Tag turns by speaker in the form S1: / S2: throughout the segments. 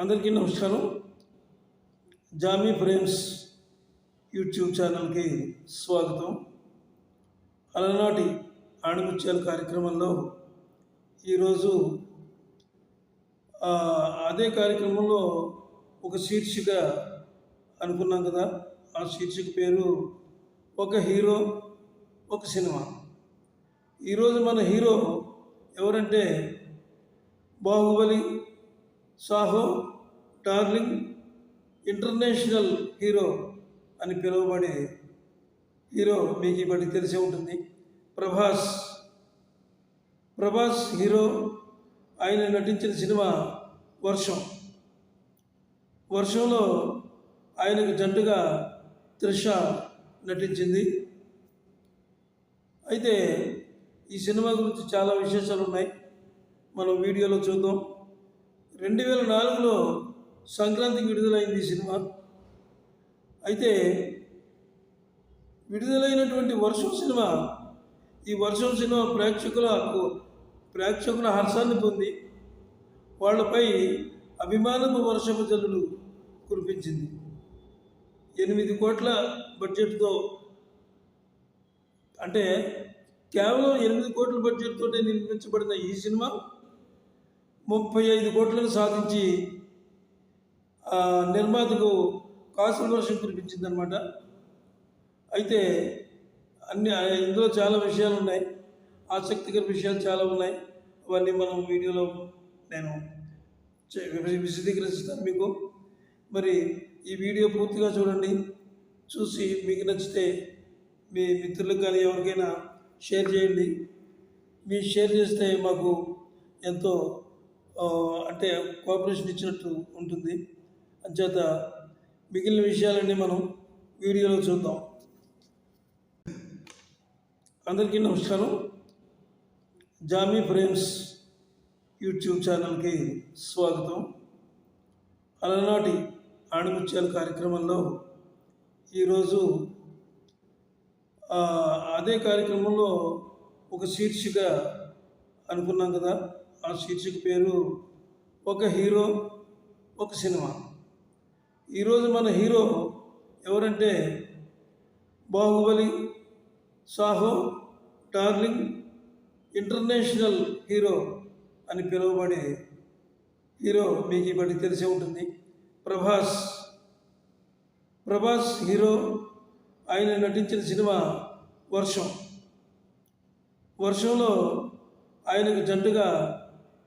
S1: అందరికీ నమస్కారం. Jamie frames YouTube ఛానల్కి స్వాగతం. అలనాటి ఆణిముత్యాల కార్యక్రమంలో ఈరోజు అదే కార్యక్రమంలో ఒక శీర్షిక అనుకున్నాం కదా. ఆ శీర్షిక పేరు ఒక హీరో ఒక సినిమా. ఈరోజు మన హీరో ఎవరంటే Baahubali Saaho darling international hero అని పిలువబడే హీరో మీకు ఇప్పటికి తెలిసే ఉంటుంది. ప్రభాస్. ప్రభాస్ హీరో ఆయన నటించిన సినిమా వర్షం. వర్షంలో ఆయనకు జంటగా త్రిష నటించింది. అయితే ఈ సినిమా గురించి చాలా విశేషాలు ఉన్నాయి మనం వీడియోలో చూద్దాం. రెండు వేల నాలుగులో సంక్రాంతికి విడుదలైంది ఈ సినిమా. అయితే విడుదలైనటువంటి వర్షం సినిమా ఈ వర్షం సినిమా ప్రేక్షకుల ప్రేక్షకుల హర్షాన్ని పొంది వాళ్ళపై అభిమానపు వర్షపు జల్లులు కురిపించింది. ఎనిమిది కోట్ల బడ్జెట్తో అంటే కేవలం ఎనిమిది కోట్ల బడ్జెట్తో నిర్మించబడిన ఈ సినిమా ముప్పై ఐదు కోట్లను సాధించి నిర్మాతకు కాసుల వర్షం కురిపించిందనమాట అయితే అన్ని ఇందులో చాలా విషయాలు ఉన్నాయి ఆసక్తికర విషయాలు చాలా ఉన్నాయి. అవన్నీ మనం వీడియోలో నేను చే- విశదీకరిస్తాను మీకు. మరి ఈ వీడియో పూర్తిగా చూడండి. చూసి మీకు నచ్చితే మీ మిత్రులకు కానీ ఎవరికైనా షేర్ చేయండి. మీరు షేర్ చేస్తే మాకు ఎంతో అంటే కోఆపరేషన్ ఇచ్చినట్టు ఉంటుంది. అంచేత మిగిలిన విషయాలన్నీ మనం వీడియోలో చూద్దాం. అందరికీ నమస్కారం. జామీ ఫ్రేమ్స్ యూట్యూబ్ ఛానల్కి స్వాగతం. అలనాటి ఆణిముత్యాల కార్యక్రమంలో ఈరోజు అదే కార్యక్రమంలో ఒక శీర్షిక అనుకున్నాం కదా. ఆ శీర్షిక పేరు ఒక హీరో ఒక సినిమా. ఈరోజు మన హీరో ఎవరంటే Baahubali Saaho darling international hero అని పిలువబడే హీరో మీకు ఇప్పటికి తెలిసే ఉంటుంది. ప్రభాస్. ప్రభాస్ హీరో ఆయన నటించిన సినిమా వర్షం. వర్షంలో ఆయనకు జంటగా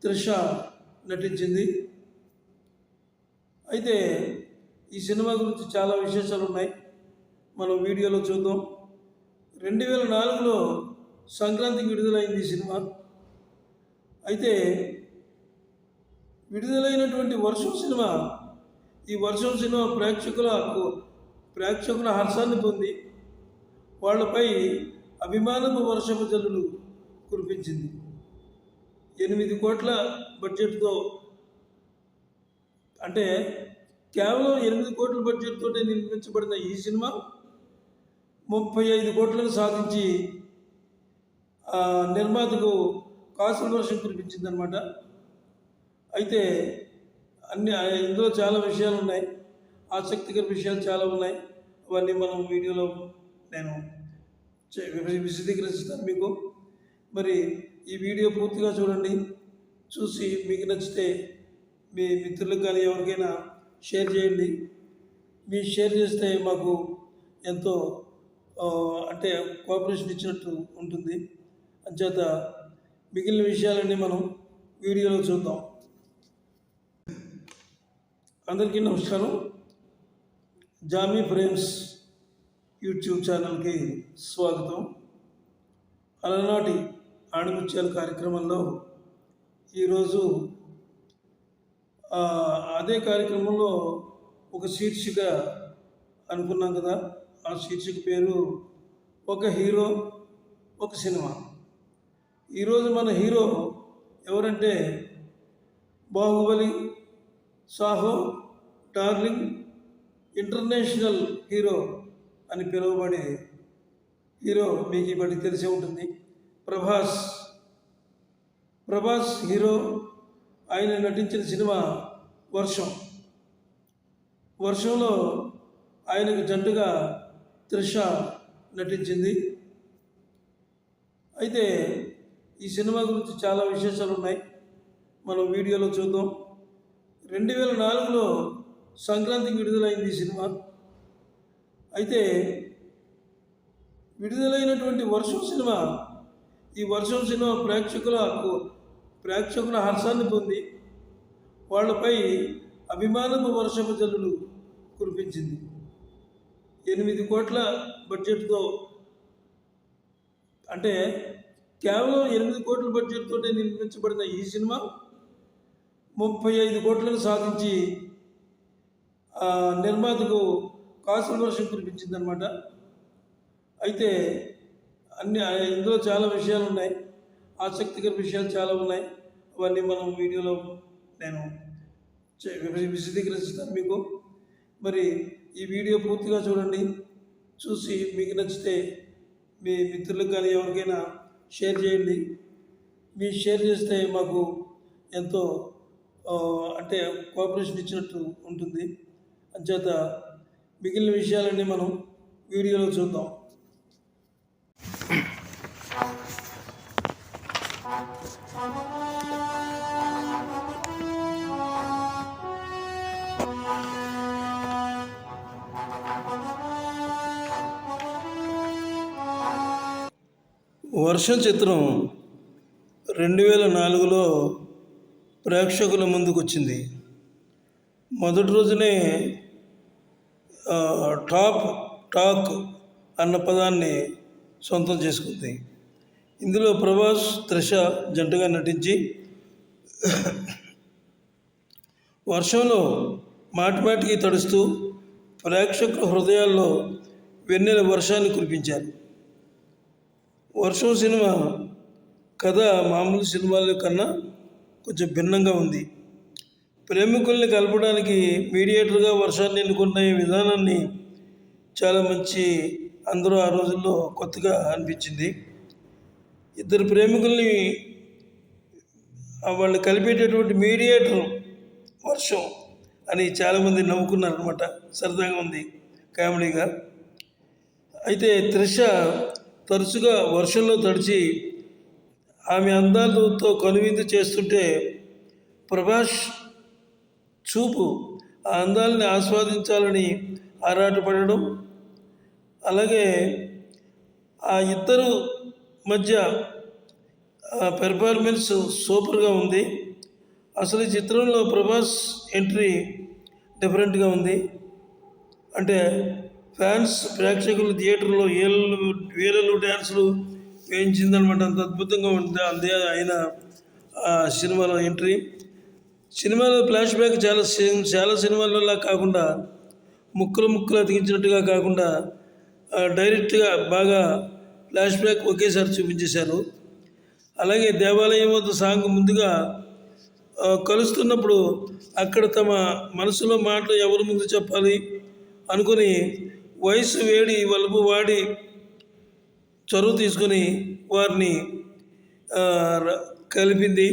S1: త్రిష నటించింది. అయితే ఈ సినిమా గురించి చాలా విశేషాలు ఉన్నాయి. మనం వీడియోలో చూద్దాం. రెండు వేల నాలుగులో సంక్రాంతికి విడుదలైంది ఈ సినిమా. అయితే విడుదలైనటువంటి వర్షం సినిమా ఈ వర్షం సినిమా ప్రేక్షకుల ప్రేక్షకుల హర్షాన్ని పొంది వాళ్ళపై అభిమానపు వర్షపు జల్లులు కురిపించింది. ఎనిమిది కోట్ల బడ్జెట్తో అంటే కేవలం ఎనిమిది కోట్ల బడ్జెట్తో నిర్మించబడిన ఈ సినిమా ముప్పై ఐదు కోట్లను సాధించి ఆ, నిర్మాతకు కాసుల వర్షం కురిపించిందనమాట అయితే అన్ని ఇందులో చాలా విషయాలు ఉన్నాయి ఆసక్తికర విషయాలు చాలా ఉన్నాయి. అవన్నీ మనం వీడియోలో నేను విశదీకరిస్తాను మీకు. మరి ఈ వీడియో పూర్తిగా చూడండి. చూసి మీకు నచ్చితే మీ మిత్రులకు కానీ ఎవరికైనా షేర్ చేయండి. మీ షేర్ చేస్తే మాకు ఎంతో అంటే కోఆపరేషన్ ఇచ్చినట్టు ఉంటుంది. అంచేత మిగిలిన విషయాలన్నీ మనం వీడియోలో చూద్దాం. అందరికీ నమస్కారం. జామీ ఫ్రేమ్స్ యూట్యూబ్ ఛానల్కి స్వాగతం. అలనాటి ఆణిముత్యాల కార్యక్రమంలో ఈరోజు అదే కార్యక్రమంలో ఒక శీర్షిక అనుకున్నాం కదా. ఆ శీర్షిక పేరు ఒక హీరో ఒక సినిమా. ఈరోజు మన హీరో ఎవరంటే Baahubali Saaho darling international hero అని పిలువబడే హీరో మీకు ఇప్పటికి తెలిసే ఉంటుంది. ప్రభాస్. ప్రభాస్ హీరో ఆయన నటించిన సినిమా వర్షం. వర్షంలో ఆయనకు జంటగా త్రిష నటించింది. అయితే ఈ సినిమా గురించి చాలా విశేషాలు ఉన్నాయి. మనం వీడియోలో చూద్దాం. రెండు వేల నాలుగులో సంక్రాంతికి విడుదలైంది ఈ సినిమా. అయితే విడుదలైనటువంటి వర్షం సినిమా ఈ వర్షం సినిమా ప్రేక్షకుల ప్రేక్షకుల హర్షాన్ని పొంది వాళ్ళపై అభిమానపు వర్షపు జల్లులు కురిపించింది. ఎనిమిది కోట్ల బడ్జెట్తో అంటే కేవలం ఎనిమిది కోట్ల బడ్జెట్తో నిర్మించబడిన ఈ సినిమా ముప్పై ఐదు కోట్లను సాధించి నిర్మాతకు కాసుల వర్షం కురిపించిందనమాట అయితే అన్ని ఇందులో చాలా విషయాలు ఉన్నాయి ఆసక్తికర విషయాలు చాలా ఉన్నాయి. అవన్నీ మనం వీడియోలో నేను చే- విశదీకరిస్తాను మీకు. మరి ఈ వీడియో పూర్తిగా చూడండి. చూసి మీకు నచ్చితే మీ మిత్రులకు కానీ ఎవరికైనా షేర్ చేయండి. మీ షేర్ చేస్తే మాకు ఎంతో అంటే కోఆపరేషన్ ఇచ్చినట్టు ఉంటుంది. అంచేత మిగిలిన విషయాలన్నీ మనం వీడియోలో చూద్దాం. వర్షం చిత్రం రెండు వేల నాలుగులో ప్రేక్షకుల ముందుకు వచ్చింది మొదటి రోజునే టాప్ టాక్ అన్న పదాన్ని సొంతం చేసుకుంది. ఇందులో ప్రభాస్ త్రిష జంటగా నటించి వర్షంలో మాటిమాటికి తడుస్తూ ప్రేక్షకుల హృదయాల్లో వెన్నెల వర్షాన్ని కురిపించారు. వర్షం సినిమా కథ మామూలు సినిమాల కన్నా కొంచెం భిన్నంగా ఉంది. ప్రేమికుల్ని కలపడానికి మీడియేటర్గా వర్షాన్ని ఎన్నుకున్న ఈ విధానాన్ని చాలా మంచి అందరూ ఆ రోజుల్లో కొత్తగా అనిపించింది. ఇద్దరు ప్రేమికుల్ని వాళ్ళు కలిపేటటువంటి మీడియేటర్ వర్షం అని చాలామంది నవ్వుకున్నారు అనమాట సరదాగా ఉంది కామెడీగా. అయితే త్రిష తరచుగా వర్షంలో తడిచి ఆమె అందాలతో కనువిందు చేస్తుంటే ప్రభాష్ చూపు ఆ అందాలని ఆస్వాదించాలని ఆరాటపడడం అలాగే ఆ ఇద్దరు మధ్య పెర్ఫార్మెన్స్ సూపర్గా ఉంది. అసలు ఈ చిత్రంలో ప్రభాస్ ఎంట్రీ డిఫరెంట్గా ఉంది. అంటే ఫ్యాన్స్ ప్రేక్షకులు థియేటర్లో ఏళ్ళు వేలలు డ్యాన్సులు వేయించిందనమాట అంత అద్భుతంగా ఉంటుంది అందే ఆయన ఆ సినిమాలో ఎంట్రీ. సినిమాలో ఫ్లాష్ బ్యాక్ చాలా చాలా సినిమాలలో కాకుండా ముక్కలు ముక్కలు అతికించినట్టుగా కాకుండా డైరెక్ట్గా బాగా ఫ్లాష్ బ్యాక్ ఒకేసారి చూపించేశారు. అలాగే దేవాలయం వద్ద సాంగ్ ముందుగా కలుస్తున్నప్పుడు అక్కడ తమ మనసులో మాటలు ఎవరి ముందు చెప్పాలి అనుకుని వయసు వేడి వలుపు వాడి చొరవ తీసుకొని వారిని కలిపింది.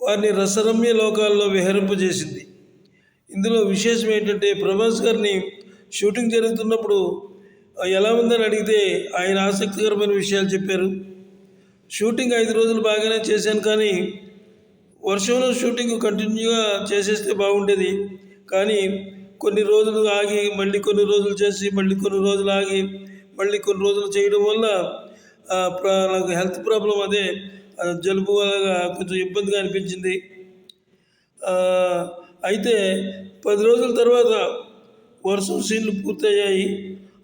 S1: వారిని రసరమ్య లోకాల్లో విహరింపజేసింది ఇందులో విశేషం ఏంటంటే ప్రభాస్ గారిని షూటింగ్ జరుగుతున్నప్పుడు ఎలా ఉందని అడిగితే ఆయన ఆసక్తికరమైన విషయాలు చెప్పారు. షూటింగ్ ఐదు రోజులు బాగానే చేశాను కానీ వర్షంలో షూటింగ్ కంటిన్యూగా చేసేస్తే బాగుండేది. కానీ కొన్ని రోజులు ఆగి మళ్ళీ కొన్ని రోజులు చేసి మళ్ళీ కొన్ని రోజులు ఆగి మళ్ళీ కొన్ని రోజులు చేయడం వల్ల నాకు హెల్త్ ప్రాబ్లం అదే. జలుబు కొంచెం ఇబ్బందిగా అనిపించింది. అయితే పది రోజుల తర్వాత వర్షం సీన్లు పూర్తయ్యాయి.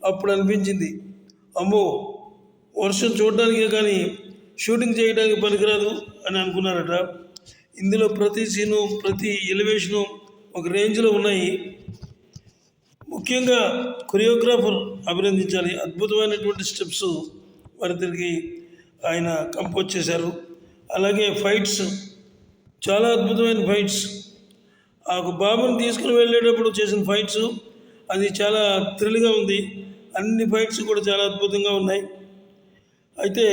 S1: అప్పుడు అనిపించింది అమ్మో వర్షం చూడడానికే కానీ షూటింగ్ చేయడానికి పనికిరాదు అని అనుకున్నారట. ఇందులో ప్రతి సీను ప్రతి ఎలివేషను ఒక రేంజ్లో ఉన్నాయి. ముఖ్యంగా కొరియోగ్రాఫర్ అభినందించాలి. అద్భుతమైనటువంటి స్టెప్స్ వారిద్దరికి ఆయన కంపోజ్ చేశారు. అలాగే ఫైట్స్ చాలా అద్భుతమైన ఫైట్స్. ఆ ఒక బాబుని తీసుకుని వెళ్ళేటప్పుడు చేసిన ఫైట్స్ అది చాలా థ్రిల్గా ఉంది. అన్ని ఫైట్స్ కూడా చాలా అద్భుతంగా ఉన్నాయి. అయితే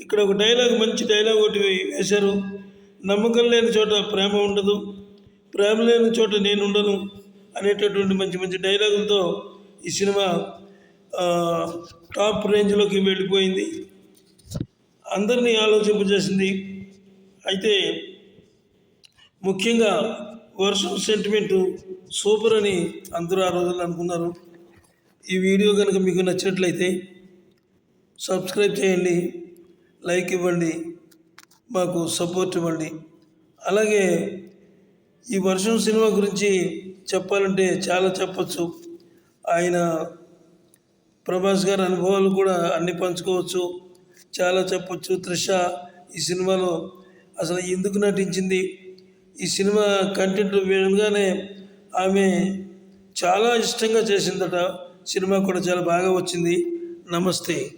S1: ఇక్కడ ఒక డైలాగ్ మంచి డైలాగ్ ఒకటి వేశారు. నమ్మకం లేని చోట ప్రేమ ఉండదు. ప్రేమ లేని చోట నేను ఉండను. అనేటటువంటి మంచి మంచి డైలాగులతో ఈ సినిమా టాప్ రేంజ్లోకి వెళ్ళిపోయింది. అందరినీ ఆలోచింపజేసింది. అయితే ముఖ్యంగా వర్షం సెంటిమెంటు సూపర్ అని అందరూ ఆ రోజుల్లో అనుకున్నారు. ఈ వీడియో కనుక మీకు నచ్చినట్లయితే సబ్స్క్రైబ్ చేయండి లైక్ ఇవ్వండి మాకు సపోర్ట్ ఇవ్వండి. అలాగే ఈ వర్షం సినిమా గురించి చెప్పాలంటే చాలా చెప్పచ్చు. ఆయన ప్రభాస్ గారి అనుభవాలు కూడా అన్ని పంచుకోవచ్చు. చాలా చెప్పొచ్చు. త్రిష ఈ సినిమాలో అసలు ఎందుకు నటించింది? ఈ సినిమా కంటెంట్ వినగానే ఆమె చాలా ఇష్టంగా చేసిందట. సినిమా కూడా చాలా బాగా వచ్చింది. నమస్తే.